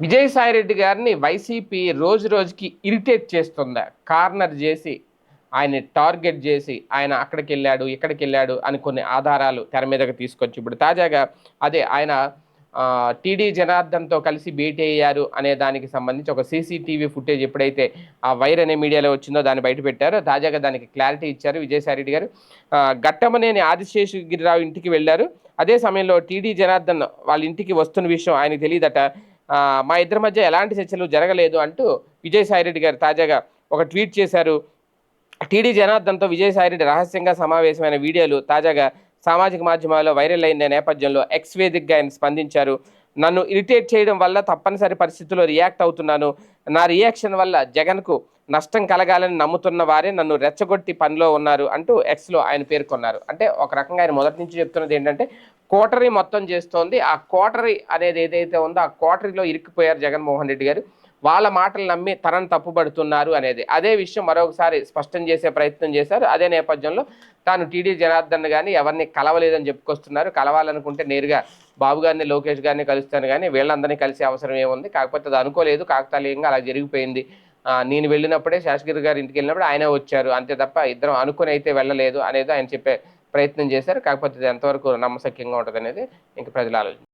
విజయసాయి రెడ్డి గారిని వైసీపీ రోజు రోజుకి ఇరిటేట్ చేస్తుందా? కార్నర్ చేసి ఆయన టార్గెట్ చేసి ఆయన అక్కడికి వెళ్ళాడు ఇక్కడికి వెళ్ళాడు అని కొన్ని ఆధారాలు తెర మీదకి తీసుకొచ్చి ఇప్పుడు తాజాగా అదే ఆయన టీడీ జనార్దన్తో కలిసి భేటీ అయ్యారు అనే దానికి సంబంధించి ఒక సీసీటీవీ ఫుటేజ్ ఎప్పుడైతే ఆ వైర్ అనే మీడియాలో వచ్చిందో దాన్ని బయటపెట్టారో తాజాగా దానికి క్లారిటీ ఇచ్చారు విజయసాయి రెడ్డి గారు. ఘట్టమనేని ఆదిశేషగిరిరావు ఇంటికి వెళ్ళారు. అదే సమయంలో టీడీ జనార్దన్ వాళ్ళ ఇంటికి వస్తున్న విషయం ఆయనకు తెలియదట. మా ఇద్దరి మధ్య ఎలాంటి చర్చలు జరగలేదు అంటూ విజయసాయిరెడ్డి గారు తాజాగా ఒక ట్వీట్ చేశారు. టీడీ జనార్దన్తో విజయసాయిరెడ్డి రహస్యంగా సమావేశమైన వీడియోలు తాజాగా సామాజిక మాధ్యమాల్లో వైరల్ అయిన నేపథ్యంలో ఎక్స్ వేదికగా ఆయన స్పందించారు. నన్ను ఇరిటేట్ చేయడం వల్ల తప్పనిసరి పరిస్థితుల్లో రియాక్ట్ అవుతున్నాను. నా రియాక్షన్ వల్ల జగన్కు నష్టం కలగాలని నమ్ముతున్న వారే నన్ను రెచ్చగొట్టి పనిలో ఉన్నారు అంటూ ఎక్స్లో ఆయన పేర్కొన్నారు. అంటే ఒక రకంగా ఆయన మొదటి నుంచి చెప్తున్నది ఏంటంటే కోటరీ మొత్తం చేస్తోంది. ఆ కోటరీ అనేది ఏదైతే ఉందో ఆ కోటరీలో ఇరికిపోయారు జగన్మోహన్ రెడ్డి గారు. వాళ్ళ మాటలు నమ్మి తనను తప్పుపడుతున్నారు అనేది. అదే విషయం మరొకసారి స్పష్టం చేసే ప్రయత్నం చేశారు. అదే నేపథ్యంలో తాను టీడీ జనార్దన్ కానీ ఎవరిని కలవలేదని చెప్పుకొస్తున్నారు. కలవాలనుకుంటే నేరుగా బాబు గారిని లోకేష్ గారిని కలుస్తాను కానీ వీళ్ళందరినీ కలిసే అవసరం ఏముంది? కాకపోతే అది అనుకోలేదు. కాకతాళీయంగా అలా జరిగిపోయింది. నేను వెళ్ళినప్పుడే శాసగిరి గారి ఇంటికి వెళ్ళినప్పుడు ఆయన వచ్చారు. అంతే తప్ప ఇద్దరం అనుకుని అయితే వెళ్ళలేదు అనేది ఆయన చెప్పే ప్రయత్నం చేశారు. కాకపోతే ఇది ఎంతవరకు నమ్మశక్యంగా ఉంటుంది అనేది ఇంక ప్రజలు ఆలోచన.